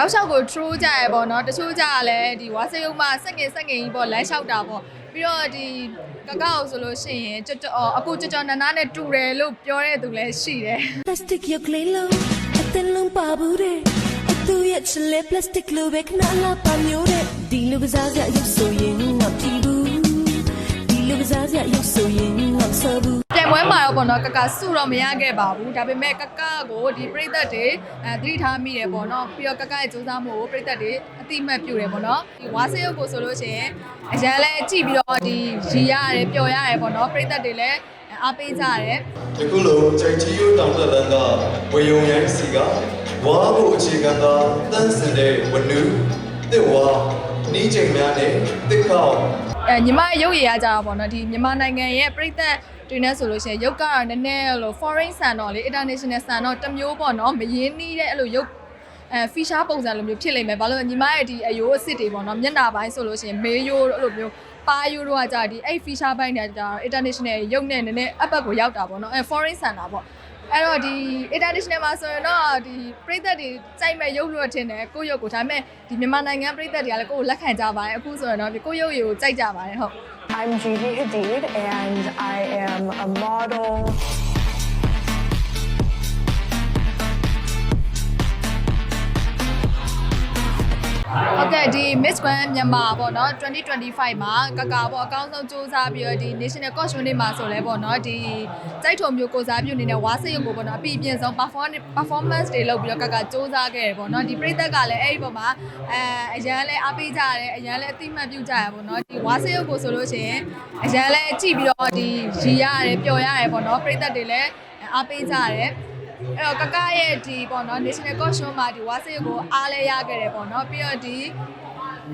တောက်လျှောက်ကို true ကြရပေါ့နော်တချို့ကြရလဲဒီဝါစရုံမှာစက်ငင်စက်ငင်ကြီးပေါ့လမ်းလျှောက်တာပေါ့ပြီးတော့ဒီကကောက်ဆိုလို့ရှိရင်ကြွကြော်အခုကြွကြော်နန်းနာနဲ့တူတယ်လို့ပြောတဲ့သူလည်းရှိတယ် plastic ရုပ်ကလေးလုံးအသင်းလုံးပါဘူးတဲ့အသူရဲ့ချလေ plastic လိုပဲခဏလာပါမျိုးတဲ့ဒီလိုကစားစရာရုပ်ဆိုရင်ငါကြည့်ဘူးဒီလိုကစားစရာရုပ်ဆိုရင်ငါမဆောဘူး ပြိုင်ပွဲမှာတော့ပေါ့နော်ကကစုတော့မရခဲ့ပါဘူးဒါပေမဲ့ကကကိုဒီပြိသက်တွေအဲသတိထားမိတယ်ပေါ့နော်ပြီးတော့ကကရဲ့စူးစမ်းမှုကိုပြိသက်တွေအတိအမှတ်ပြုတယ်ပေါ့နော်ဒီဝါစရုပ်ကိုဆိုလို့ရှိရင်အရန်လဲကြည့်ပြီးတော့ဒီရီရတယ်ပျော်ရတယ်ပေါ့နော်ပြိသက်တွေလည်းအားပေးကြရတယ်ယခုလိုကြိုက်ကြီးရိုးတောင်တက်လန်းကဝေယုံရိုင်းစီကဝါကိုအခြေခံသောတန်းစင်တဲ့ဝနုတစ်ဝါနီးချိန်များနဲ့တစ်ခေါက်အဲ ညီမရဲ့ရုပ်ရည်ရကြတာပေါ့နော်ဒီမြန်မာနိုင်ငံရဲ့ပြည်သက်တွေနဲ့ဆိုလို့ရှိရင်ရုပ်ကတော့နည်းနည်းလို့ foreign ဆန်တော့လေ international ဆန်တော့တစ်မျိုးပေါ့နော်မရင်းနှီးတဲ့အဲ့လိုရုပ်အဲ feature ပုံစံလိုမျိုးဖြစ်လိမ့်မယ်ဘာလို့လဲညီမရဲ့ဒီအယိုးအစ်စ်တွေပေါ့နော်မျက်နှာပိုင်းဆိုလို့ရှိရင်မေးရိုးအဲ့လိုမျိုးပါယိုးတော့ကကြာဒီအဲ့ feature ပိုင်းတွေကကြာ international ရုပ်နဲ့နည်းနည်းအပတ်ကိုရောက်တာပေါ့နော်အဲ foreign ဆန်တာပေါ့ အဲ့တော့ဒီ international မှာဆိုရင်တော့ဒီပြည်သက်တွေစိုက်မဲ့ရုပ်လို့ထင်တယ်ကိုယ့်ရုပ်ကိုဒါပေမဲ့ဒီမြန်မာနိုင်ငံပြည်သက်တွေကလည်းကိုယ့်ကိုလက်ခံကြပါတယ်အခုဆိုရင်တော့ဒီကိုယ့်ရုပ်ရည်ကိုစိုက်ကြပါတယ်ဟုတ် I'm Gigi Hadid and I am a model. Miss Grand မြန်မာပေါ့နော်2025မှာကကာပေါ့အကောင်းဆုံးစူးစမ်းပြီးတော့ဒီ National Costume တွေမှာဆိုလဲပေါ့နော်ဒီစိုက်ထုံမျိုးကိုစားပြုနေတဲ့ဝါစရုပ်ကိုပေါ့နော်အပြည့်အပြည့်ဆုံး perform performance တွေလုပ်ပြီးတော့ကကာစူးစမ်းခဲ့တယ်ပေါ့နော်ဒီပြည်သက်ကလည်းအဲ့ဒီပုံမှာအဲအရန်လဲအားပေးကြရတယ်အရန်လဲအတိမတ်ပြုကြရပေါ့နော်ဒီဝါစရုပ်ကိုဆိုလို့ရှိရင်အရန်လဲကြည့်ပြီးတော့ဒီရီရတယ်ပျော်ရတယ်ပေါ့နော်ပြည်သက်တွေလည်းအားပေးကြရတယ်အဲ့တော့ကကရဲ့ဒီပေါ့နော် national costume မှာဒီဝါစရုပ်ကိုအားလဲရခဲ့တယ်ပေါ့နော်ပြီးတော့ဒီ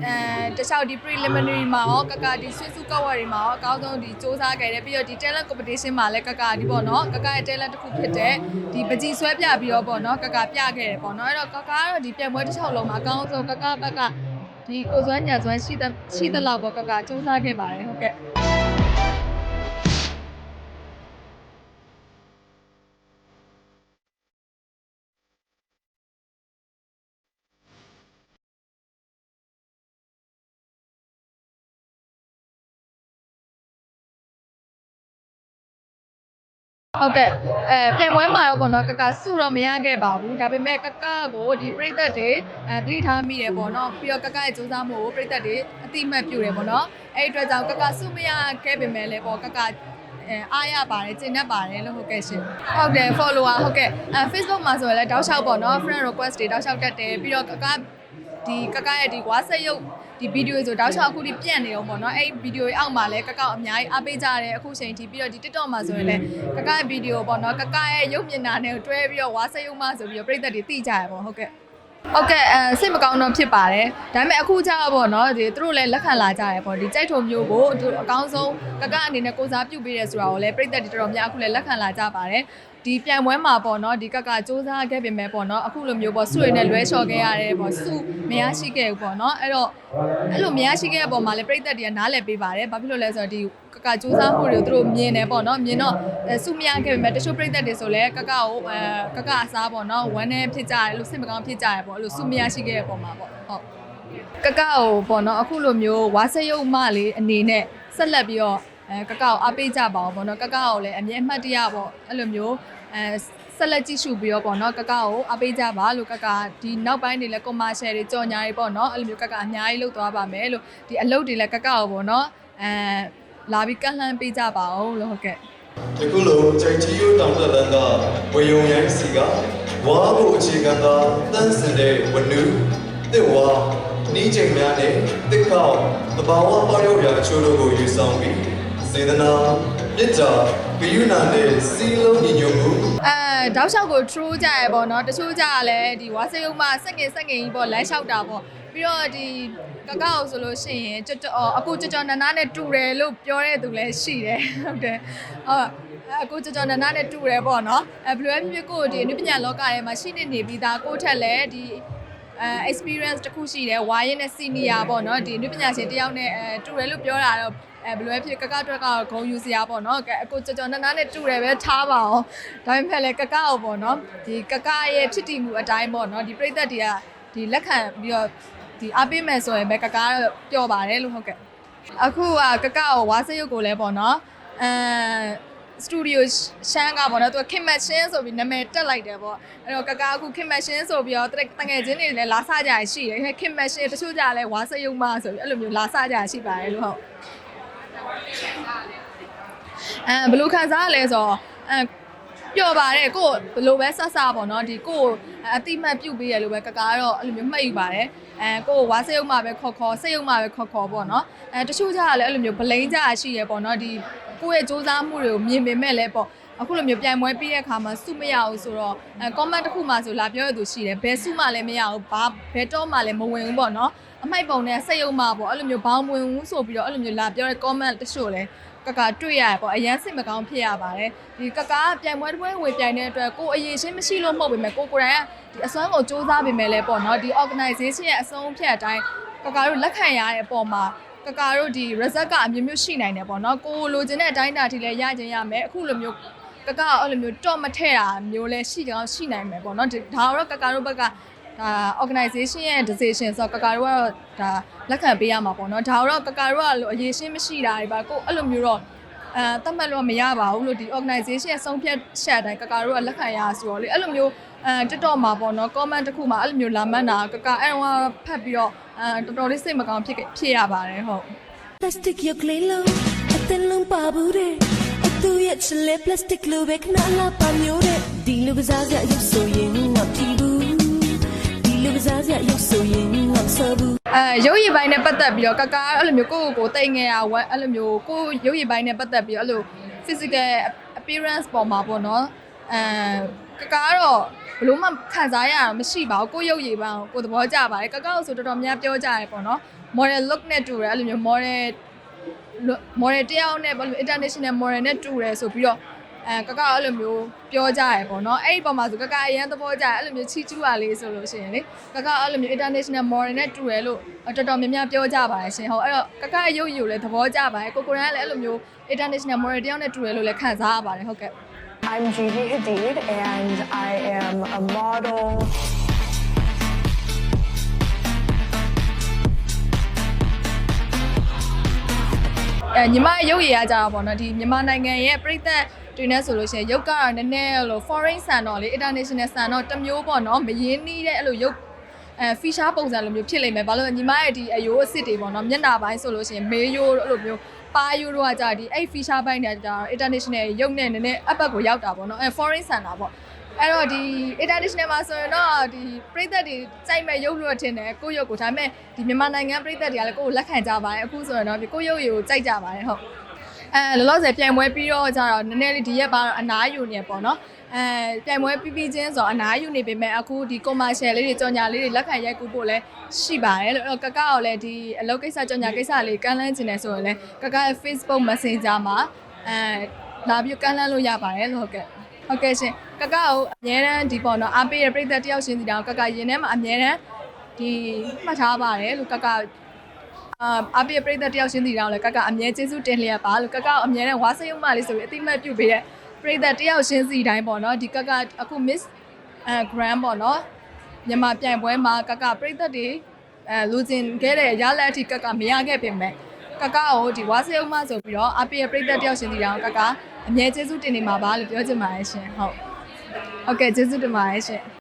အဲတခြားဒီ preliminary မှာရောကကဒီဆွေးစုကောက်ဝတွေမှာရောအကောင်းဆုံးဒီစ조사ခဲ့တယ်ပြီးတော့ဒီ talent competition မှာလည်းကကဒီပေါ့နော်ကကရဲ့ talent တစ်ခုဖြစ်တဲ့ဒီပကြီးဆွဲပြပြီးတော့ပေါ့နော်ကကပြခဲ့တယ်ပေါ့နော်အဲ့တော့ကကကတော့ဒီပြိုင်ပွဲတစ်ချောင်းလုံးမှာအကောင်းဆုံးကကဘက်ကဒီကိုစွမ်းညာစွမ်းရှိတဲ့ရှိတဲ့လောက်ပေါ့ကကစ조사ခဲ့ပါတယ်ဟုတ်ကဲ့ ဟုတ်ကဲ့အဲပြန်ပွဲမှာတော့ပေါ့နော်ကကစုတော့မရခဲ့ပါဘူးဒါပေမဲ့ကကကိုဒီပြိသက်တွေအဲသတိထားမိတယ်ပေါ့နော်ပြီးတော့ကကရဲ့စူးစမ်းမှုကိုပြိသက်တွေအတိအမှတ်ပြုတယ်ပေါ့နော်အဲ့ဒီအတွက်ကြောင့်ကကစုမရခဲ့ပေမဲ့လည်းပေါ့ကကအဲအားရပါတယ်ကျင့်တတ်ပါတယ်လို့ဟုတ်ကဲ့ရှင်ဟုတ်တယ် follower ဟုတ်ကဲ့အဲ Facebook မှာဆိုရင်လည်းတောက်လျှောက်ပေါ့နော် friend request တွေတောက်လျှောက်တက်တယ်ပြီးတော့ကကဒီကကရဲ့ဒီဝါဆက်ရုပ် ဒီဗီဒီယိုဆိုတောက်လျှောက်အခုထိပြန့်နေတော့ပေါ့နော်အဲ့ဗီဒီယိုရဲ့အောက်မှာလည်းကကောက်အများကြီးအားပေးကြတယ်အခုချိန်ထိပြီးတော့ဒီ TikTok မှာဆိုရင်လည်းကကရဲ့ဗီဒီယိုပေါ့နော်ကကရဲ့ရုပ်မြင်တာနဲ့တွဲပြီးတော့ဝါဆက်ရုပ်မှဆိုပြီးတော့ပြည်သက်တွေသိကြရပေါ့ဟုတ်ကဲ့ဟုတ်ကဲ့အဲစိတ်မကောင်းတော့ဖြစ်ပါတယ်ဒါပေမဲ့အခုကျတော့ပေါ့နော်ဒီသူတို့လည်းလက်ခံလာကြတယ်ပေါ့ဒီကြိုက်ထုံမျိုးကိုသူအကောင်းဆုံးကကအနေနဲ့ကိုစားပြုပေးတယ်ဆိုတာကိုလည်းပြည်သက်တွေတော်တော်များအခုလည်းလက်ခံလာကြပါတယ် ဒီပြိုင်ပွဲမှာပေါ့နော်ဒီကကစူးစမ်းခဲ့ပြင်မဲ့ပေါ့နော်အခုလိုမျိုးပေါ့စုရနဲ့လွဲချော်ခဲ့ရတယ်ပေါ့စုမရရှိခဲ့ဘူးပေါ့နော်အဲ့တော့အဲ့လိုမရရှိခဲ့တဲ့ပုံမှာလည်းပြည်သက်တွေကနားလည်ပေးပါတယ်ဘာဖြစ်လို့လဲဆိုတော့ဒီကကစူးစမ်းမှုတွေကိုသူတို့မြင်တယ်ပေါ့နော်မြင်တော့အဲစုမရခဲ့ပြင်မဲ့တချို့ပြည်သက်တွေဆိုလည်းကကကိုအဲကကအစားပေါ့နော်ဝမ်းနဲ့ဖြစ်ကြတယ်လို့စိတ်မကောင်းဖြစ်ကြတယ်ပေါ့အဲ့လိုစုမရရှိခဲ့တဲ့ပုံမှာပေါ့ဟုတ်ကကကိုပေါ့နော်အခုလိုမျိုးဝါစရုပ်မလေးအနေနဲ့ဆက်လက်ပြီးတော့အဲကကကိုအားပေးကြပါအောင်ပေါ့နော်ကကကိုလည်းအမြဲအမှတ်တရပေါ့အဲ့လိုမျိုး အဲဆက်လက်ကြည့်ရှုပြီးတော့ပေါ့နော်ကကကိုအားပေးကြပါလို့ကကဒီနောက်ပိုင်းတွေလည်း commercial တွေကြော်ညာတွေပေါ့နော်အဲ့လိုမျိုးကကအများကြီးလုပ်သွားပါမယ်လို့ဒီအလုပ်တွေလည်းကကကိုပေါ့နော်အဲလာပြီးကန့်လှမ်းပေးကြပါအောင်လို့ဟုတ်ကဲ့ယခုလိုကြိုက်ကြီးရိုးတောင်တက်လန်းကဝေယုံရိုင်းစီကဝါကိုအခြေခံသောတန်းစင်တဲ့ဝနုတစ်ဝါနီးချိန်များနဲ့တစ်ခေါက်တဘာဝပေါရောက်ရာအချို့တို့ကိုယူဆောင်ပြီးစေတနာမြစ်တာ ဂယုဏနဲ့စီလုံးညီညွတ်မှုအဲတောက်လျှောက်ကို true ကြရပေါ့နော်တချို့ကြရလဲဒီဝါစရုံမှာစက်ငင်စက်ငင်ကြီးပေါ့လမ်းလျှောက်တာပေါ့ပြီးတော့ဒီကကောက်ဆိုလို့ရှိရင်ကြွကြော်အခုကြွကြော်နန်းနာနဲ့တူတယ်လို့ပြောတဲ့သူလည်းရှိတယ်ဟုတ်တယ်ဟုတ်အခုကြွကြော်နန်းနာနဲ့တူတယ်ပေါ့နော်အဲဘယ်လိုပဲဖြစ်ဖြစ်ကိုဒီအနုပညာလောကထဲမှာရှိနေနေပြီးသားကိုထက်လည်းဒီအဲ experience တစ်ခုရှိတယ်ဝါရင်နဲ့ senior ပေါ့နော်ဒီအနုပညာရှင်တယောက်နဲ့အဲတူတယ်လို့ပြောတာတော့ အဲဘယ်လိုပဲဖြစ်ကကအတွက်ကတော့ဂုံယူစရာပေါ့နော်ကဲအခုကြော်ကြော်နန်းနာနဲ့တူတယ်ပဲထားပါအောင်ဒါပေမဲ့လည်းကကကိုပေါ့နော်ဒီကကရဲ့ဖြစ်တည်မှုအတိုင်းပေါ့နော်ဒီပြိသက်တွေကဒီလက်ခံပြီးတော့ဒီအားပေးမယ်ဆိုရင်ပဲကကားပျော်ပါတယ်လို့ဟုတ်ကဲ့အခုကကကာကိုဝါစရုပ်ကိုလည်းပေါ့နော်အဲစတူဒီယိုရှမ်းကပေါ့နော်သူကခင်မရှင်းဆိုပြီးနာမည်တက်လိုက်တယ်ပေါ့အဲ့တော့ကကာအခုခင်မရှင်းဆိုပြီးတော့တငယ်ချင်းတွေလည်းလာစကြရရှိတယ်ခင်မရှင်းတချို့ကြလည်းဝါစရုပ်မဆိုပြီးအဲ့လိုမျိုးလာစကြရရှိပါတယ်လို့ဟုတ် အဲဘယ်လိုခံစားရလဲဆိုတော့အဲပျော်ပါတယ်ကိုယ်ဘယ်လိုပဲဆက်ဆပေါ့နော်ဒီကိုယ်အတိမတ်ပြုတ်ပေးရလို့ပဲကကာကတော့အဲ့လိုမျိုးမှတ်ယူပါတယ်အဲကိုယ်ဝါစရုပ်မှပဲခေါ်ခေါ်စရုပ်မှပဲခေါ်ခေါ်ပေါ့နော်အဲတချို့ကြကလည်းအဲ့လိုမျိုးဗလိန်ကြရရှိရပေါ့နော်ဒီကိုယ့်ရဲ့စူးစမ်းမှုတွေကိုမြင်ပေမဲ့လည်းပေါ့ အခုလိုမျိုးပြန်ပွဲပြီးတဲ့အခါမှာစုမရဘူးဆိုတော့အဲ comment တစ်ခုမှဆိုလာပြောရသူရှိတယ်ဘယ်စုမှလည်းမရဘူးဘာဘယ်တော့မှလည်းမဝင်ဘူးပေါ့နော်အမိုက်ပုံနဲ့စက်ရုံမှပေါ့အဲ့လိုမျိုးဘောင်းဝင်ဘူးဆိုပြီးတော့အဲ့လိုမျိုးလာပြောတဲ့ comment တချို့လည်းကကတွေ့ရတယ်ပေါ့အရန်စစ်မကောင်းဖြစ်ရပါတယ်ဒီကကပြိုင်ပွဲတစ်ပွဲဝင်ပြိုင်တဲ့အတွက်ကိုအရေးရှင်းမရှိလို့မဟုတ်ပေမဲ့ကိုကိုယ်တိုင်ကဒီအစွမ်းကိုစူးစမ်းပေမဲ့လည်းပေါ့နော်ဒီ organization ရဲ့အဆုံးဖြတ်အတိုင်းကကတို့လက်ခံရတဲ့အပေါ်မှာကကတို့ဒီ result ကအမျိုးမျိုးရှိနိုင်တယ်ပေါ့နော်ကိုလိုချင်တဲ့အတိုင်းအတာထိလည်းရခြင်းရမယ်အခုလိုမျိုး ကကအဲ့လိုမျိုးတော့မထည့်တာမျိုးလည်းရှိကောင်းရှိနိုင်မယ်ပေါ့နော်ဒီဒါတော့ကကတို့ဘက်ကဒါ organization ရဲ့ decision ဆိုတော့ကကတို့ကတော့ဒါလက်ခံပေးရမှာပေါ့နော်ဒါတော့ကကတို့ကလို့အရေးရှင်းမရှိတာတွေပါကိုအဲ့လိုမျိုးတော့အဲတတ်မှတ်လို့မရပါဘူးလို့ဒီ organization ရဲ့ဆုံးဖြတ်ချက်အတိုင်းကကတို့ကလက်ခံရဆိုတော့လေအဲ့လိုမျိုးအဲ TikTok မှာပေါ့နော် comment တစ်ခုမှာအဲ့လိုမျိုးလာမှန်းတာကကအဲ့တော့ဖတ်ပြီးတော့အဲတော်တော်လေးစိတ်မကောင်းဖြစ်ခဲ့ဖြစ်ရပါတယ်ဟုတ် plastic ရုပ်ကလေးလုံးအသင်းလုံးပါဘူးတဲ့အ သူရဲ့ချလေ plastic လိုပဲခဏလာပါမျိုးတဲ့ဒီလိုကစားစရာရုပ်ဆိုရင်ငါမဖြစ်ဘူးဒီလိုကစားစရာရုပ်ဆိုရင်ငါမဆဘူးအဲရုပ်ရည်ပိုင်းနဲ့ပတ်သက်ပြီးတော့ကကာအဲ့လိုမျိုးကိုယ့်ကိုယ်ကိုတိတ်ငယ်ရဝက်အဲ့လိုမျိုးကိုယ်ရုပ်ရည်ပိုင်းနဲ့ပတ်သက်ပြီးတော့အဲ့လို physical appearance ပေါ်မှာပေါ့နော်အဲကကာကတော့ဘလို့မှခံစားရတာမရှိပါဘူးကိုယ့်ရုပ်ရည်ပိုင်းကိုကိုယ်သဘောကျပါတယ်ကကာကိုဆိုတော်တော်များပြောကြရတယ်ပေါ့နော် model look နဲ့တူတယ်အဲ့လိုမျိုး model model တယောက်နဲ့ဘယ်လို international model နဲ့တူတယ်ဆိုပြီးတော့အဲကကအဲ့လိုမျိုးပြောကြရပေါ့နော်အဲ့ဒီပုံမှာဆိုကကအရန်သဘောကျတယ်အဲ့လိုမျိုးချီကျူးပါလေးဆိုလို့ရှိရင်လေကကအဲ့လိုမျိုး international model နဲ့တူတယ်လို့တော်တော်များများပြောကြပါတယ်ရှင်ဟုတ်အဲ့တော့ကကရဲ့ရုပ်ရည်ကိုလည်းသဘောကျပါတယ်ကိုကိုရန်ကလည်းအဲ့လိုမျိုး international model တယောက်နဲ့တူတယ်လို့လည်းခံစားရပါတယ်ဟုတ်ကဲ့ I'm Gigi Hadid, and I am a model. အဲညီမရဲ့ရုပ်ရည်ရကြတာပေါ့နော်ဒီမြန်မာနိုင်ငံရဲ့ပြည်သက်တွေနဲ့ဆိုလို့ရှိရင်ရုပ်ကတော့နည်းနည်းလို့ foreign ဆန်တော့လေ international ဆန်တော့တစ်မျိုးပေါ့နော်မရင်းနှီးတဲ့အဲ့လိုရုပ်အဲ feature ပုံစံလိုမျိုးဖြစ်လိမ့်မယ်ဘာလို့လဲညီမရဲ့ဒီအယိုးအစ်စ်တွေပေါ့နော်မျက်နှာပိုင်းဆိုလို့ရှိရင်မေးရိုးအဲ့လိုမျိုးပါယိုးတော့ကကြာဒီအဲ့ feature ပိုင်းတွေကကြာ international ရုပ်နဲ့နည်းနည်းအပတ်ကိုရောက်တာပေါ့နော်အဲ foreign ဆန်တာပေါ့ အဲ့တော့ဒီ international မှာဆိုရင်တော့ဒီပြည်သက်တွေစိုက်မဲ့ရုပ်လို့ထင်တယ်ကိုယ့်ရုပ်ကိုဒါပေမဲ့ဒီမြန်မာနိုင်ငံပြည်သက်တွေကလည်းကိုယ့်ကိုလက်ခံကြပါတယ်အခုဆိုရင်တော့ဒီကိုယ့်ရုပ်ရည်ကိုစိုက်ကြပါတယ်ဟုတ်အဲလောလောဆယ်ပြိုင်ပွဲပြီးတော့ကြတော့နည်းနည်းလေးဒီရက်ပါတော့အနားယူနေပေါ့နော်အဲပြိုင်ပွဲပြီးပြီးချင်းဆိုတော့အနားယူနေပေမဲ့အခုဒီ commercial လေးတွေကြော်ညာလေးတွေလက်ခံရိုက်ကူဖို့လည်းရှိပါတယ်လို့အဲ့တော့ကကောက်လည်းဒီအလုပ်ကိစ္စကြော်ညာကိစ္စလေးကမ်းလှမ်းခြင်းနေဆိုရင်လည်းကကရဲ့ Facebook Messenger မှာအဲလာပြီးကမ်းလှမ်းလို့ရပါတယ်လို့ဟုတ်ကဲ့ ဟုတ်ကဲ့ရှင်ကကောက်အများတန်းဒီပေါ့နော်အားပေးရပြည်သက်တယောက်ချင်းစီတောင်ကကရင်ထဲမှာအများတန်းဒီမှတ်ထားပါတယ်လို့ကကအာအပိပရိသတ်တယောက်ချင်းစီတောင်လည်းကကအမြဲကျေးဇူးတင်လျက်ပါလို့ကကအမြဲတမ်းဝါစရုံမလေးဆိုပြီးအတိမတ်ပြုတ်ပေးတဲ့ပရိသတ်တယောက်ချင်းစီတိုင်းပေါ့နော်ဒီကကအခု Miss အဲ Grand ပေါ့နော်မြန်မာပြိုင်ပွဲမှာကကပရိသတ်တွေအဲလူကျင်ခဲ့တဲ့ရလက်အထိကကမရခဲ့ပေမဲ့ကကကိုဒီဝါစရုံမဆိုပြီးတော့အပိပရိသတ်တယောက်ချင်းစီတောင်ကက အမြဲကျေးဇူးတင်နေမှာပါလို့ပြောချင်ပါတယ်ရှင်ဟုတ်ဟုတ်ကဲ့ကျေးဇူးတင်ပါတယ်ရှင်